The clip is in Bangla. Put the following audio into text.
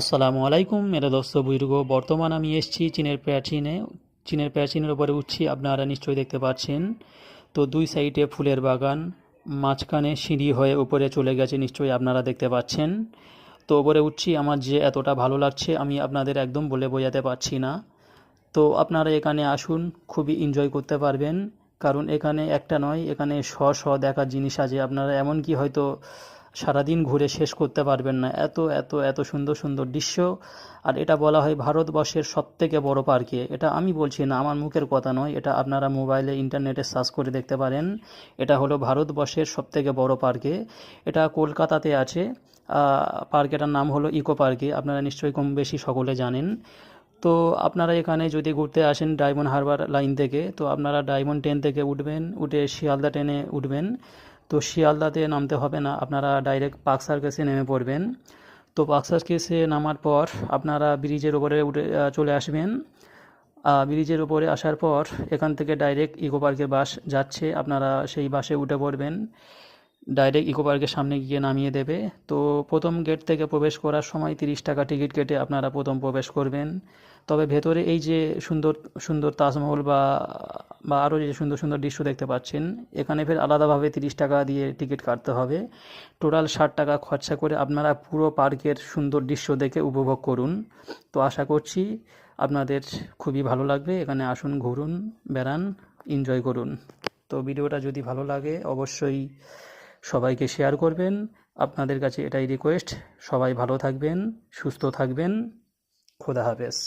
আসসালামু আলাইকুম, মেরা দোস্ত বুজুর্গ বর্তমান আমি এসেছি চীনের প্রাচীনে চীনের প্রাচীনের উপরে উঠছি, আপনারা নিশ্চয়ই দেখতে পাচ্ছেন। তো দুই সাইডে ফুলের বাগান, মাঝখানে সিঁড়ি হয়ে উপরে চলে গেছে, নিশ্চয়ই আপনারা দেখতে পাচ্ছেন। তো উপরে উঠছি, আমার যে এতটা ভালো লাগছে, আমি আপনাদের একদম বলে বোঝাতে পারছি না। তো আপনারা এখানে আসুন, খুবই এনজয় করতে পারবেন। কারণ এখানে একটা নয়, এখানে শ শ দেখার জিনিস আছে। আপনারা এমনকি হয়তো সারাদিন ঘুরে শেষ করতে পারবেন না। এত এত এত সুন্দর সুন্দর দৃশ্য। আর এটা বলা হয় ভারতবর্ষের সবথেকে বড় পার্কে। এটা আমি বলছি না, আমার মুখের কথা নয়। এটা আপনারা মোবাইলে, ইন্টারনেটে সার্চ করে দেখতে পারেন। এটা হলো ভারতবর্ষের সবথেকে বড় পার্কে। এটা কলকাতাতে আছে। পার্কেটার নাম হলো ইকো পার্কে। আপনারা নিশ্চয়ই কম বেশি সকলে জানেন। তো আপনারা এখানে যদি ঘুরতে আসেন ডায়মন্ড হারবার লাইন থেকে, তো আপনারা ডায়মন্ড ট্রেন থেকে উঠবেন, উঠে শিয়ালদা ট্রেনে উঠবেন। তো শিয়ালদাতে নামতে হবে না। আপনারা ডাইরেক্ট পার্ক সার্কাসে নেমে পড়বেন। তো পার্ক সার্কাসে নামার পর আপনারা ব্রিজের ওপরে উঠে চলে আসবেন। ব্রিজের ওপরে আসার পর এখান থেকে ডাইরেক্ট ইকো পার্কের বাস যাচ্ছে। আপনারা সেই বাসে উঠে পড়বেন। ডাইরেক্ট ইকো পার্কের সামনে গিয়ে নামিয়ে দেবে। তো প্রথম গেট থেকে প্রবেশ করার সময় তিরিশ টাকা টিকিট কেটে আপনারা প্রথম প্রবেশ করবেন। তবে ভেতরে এই যে সুন্দর সুন্দর তাজমহল বা বা আরও যে সুন্দর সুন্দর দৃশ্য দেখতে পাচ্ছেন, এখানে ফের আলাদাভাবে তিরিশ টাকা দিয়ে টিকিট কাটতে হবে। টোটাল ষাট টাকা খরচা করে আপনারা পুরো পার্কের সুন্দর দৃশ্য দেখে উপভোগ করুন। তো আশা করছি আপনাদের খুবই ভালো লাগবে। এখানে আসুন, ঘুরুন, বেড়ান, এনজয় করুন। তো ভিডিওটা যদি ভালো লাগে, অবশ্যই সবাইকে শেয়ার করবেন। আপনাদের কাছে এটাই রিকোয়েস্ট। সবাই ভালো থাকবেন, সুস্থ থাকবেন। খোদা হাফেজ।